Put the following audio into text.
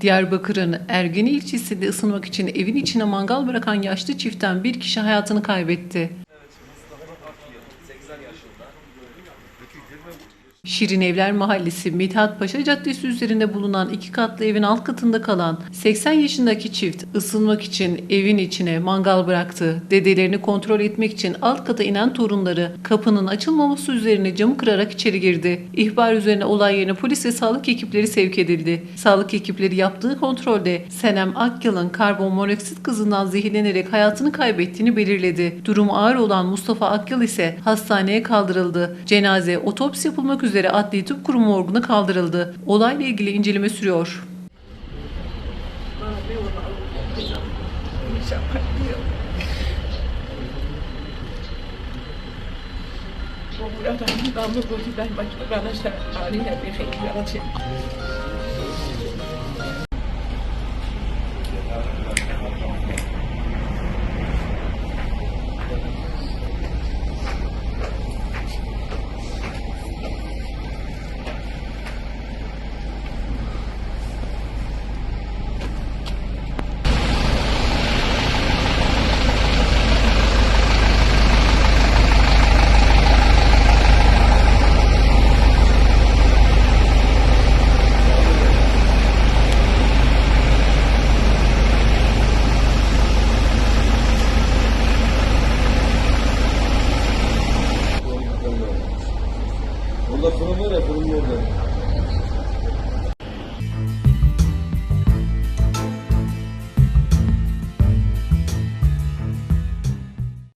Diyarbakır'ın Ergeni ilçesinde ısınmak için evin içine mangal bırakan yaşlı çiftten bir kişi hayatını kaybetti. Şirin Evler Mahallesi Mithat Paşa Caddesi üzerinde bulunan iki katlı evin alt katında kalan 80 yaşındaki çift ısınmak için evin içine mangal bıraktı. Dedelerini kontrol etmek için alt kata inen torunları kapının açılmaması üzerine camı kırarak içeri girdi. İhbar üzerine olay yerine polis ve sağlık ekipleri sevk edildi. Sağlık ekipleri yaptığı kontrolde Senem Akyal'ın karbon monoksit gazından zehirlenerek hayatını kaybettiğini belirledi. Durumu ağır olan Mustafa Akyal ise hastaneye kaldırıldı. Cenaze otopsi yapılmak üzere Adli Tıp Kurumu morguna kaldırıldı. Olayla ilgili inceleme sürüyor. Namlu Gül'den başka bana işte haliyle bir şey yaratıyor. Orada fırın var.